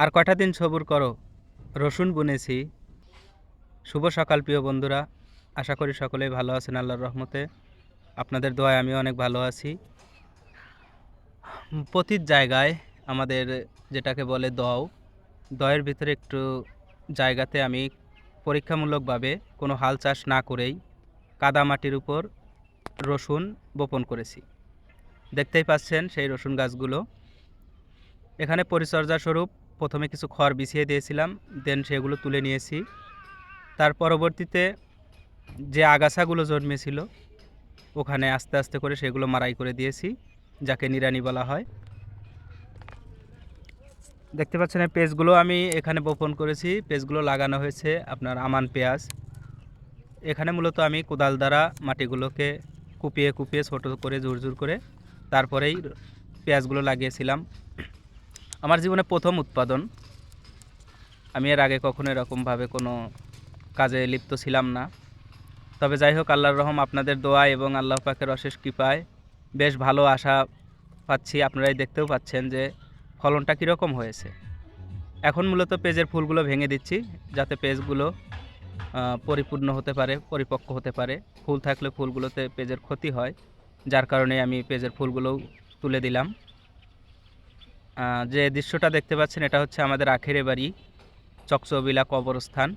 আর কয়টা দিন সবুর করো? রসুন বুনেছি। শুভ সকাল প্রিয় বন্ধুরা। আশা করি সকলেই ভালো আছেন আল্লাহর রহমতে। আপনাদের দোয়ায় আমি অনেক ভালো আছি। প্রতির জায়গায় আমাদের যেটাকে বলে দও, দয়ের ভিতরে একটু জায়গাতে আমি পরীক্ষামূলকভাবে কোনো হাল চাষ না করেই কাদা মাটির উপর রসুন বপন করেছি। দেখতেই পাচ্ছেন সেই রসুন গাছগুলো। এখানে পরিচর্যা স্বরূপ প্রথমে কিছু খড় বিছিয়ে দিয়েছিলাম দেন সেগুলো তুলে নিয়েছি। তার পরবর্তীতে যে আগাছাগুলো জন্মেছিল, ওখানে আস্তে আস্তে করে সেগুলো মারাই করে দিয়েছি, যাকে নিরানি বলা হয়। দেখতে পাচ্ছেন এই পেজগুলো আমি এখানে বপন করেছি। পেজগুলো লাগানো হয়েছে আপনার আমান পেঁয়াজ। এখানে মূলত আমি কোদাল দ্বারা মাটিগুলোকে কুপিয়ে কুপিয়ে ছোট করে, জোর জোর করে তারপরেই পেঁয়াজগুলো লাগিয়েছিলাম। আমার জীবনে প্রথম উৎপাদন। আমি এর আগে কখনো এরকমভাবে কোনো কাজে লিপ্ত ছিলাম না। তবে যাই হোক, আল্লাহর রহম আপনাদের দোয়া এবং আল্লাহ পাকের অশেষ কৃপায় বেশ ভালো আশা পাচ্ছি। আপনারাই দেখতেও পাচ্ছেন যে ফলনটা কীরকম হয়েছে। এখন মূলত পেজের ফুলগুলো ভেঙে দিচ্ছি যাতে পেজগুলো পরিপূর্ণ হতে পারে, পরিপক্ক হতে পারে। ফুল থাকলে ফুলগুলোতে পেজের ক্ষতি হয়, যার কারণে আমি পেজের ফুলগুলোও তুলে দিলাম। যে দৃশ্যটা দেখতে পাচ্ছেন, এটা হচ্ছে আমাদের আখেরে বাড়ি, চকচবিলা কবরস্থান।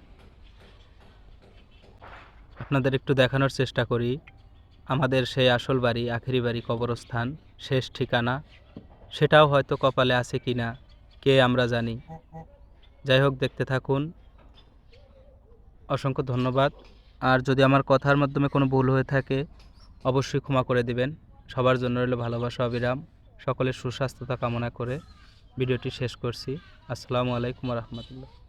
আপনাদের একটু দেখানোর চেষ্টা করি। আমাদের সেই আসল বাড়ি, আখেরি বাড়ি কবরস্থান, শেষ ঠিকানা। সেটাও হয়তো কপালে আছে কি না কে আমরা জানি। যাই হোক, দেখতে থাকুন। অসংখ্য ধন্যবাদ। আর যদি আমার কথার মাধ্যমে কোনো ভুল হয়ে থাকে, অবশ্যই ক্ষমা করে দিবেন। সবার জন্য রইল ভালোবাসা, অবিরাম। সকলের সুস্বাস্থ্যতা কামনা করে ভিডিওটি শেষ করছি। আসসালামু আলাইকুম রহমতুল্লাহ।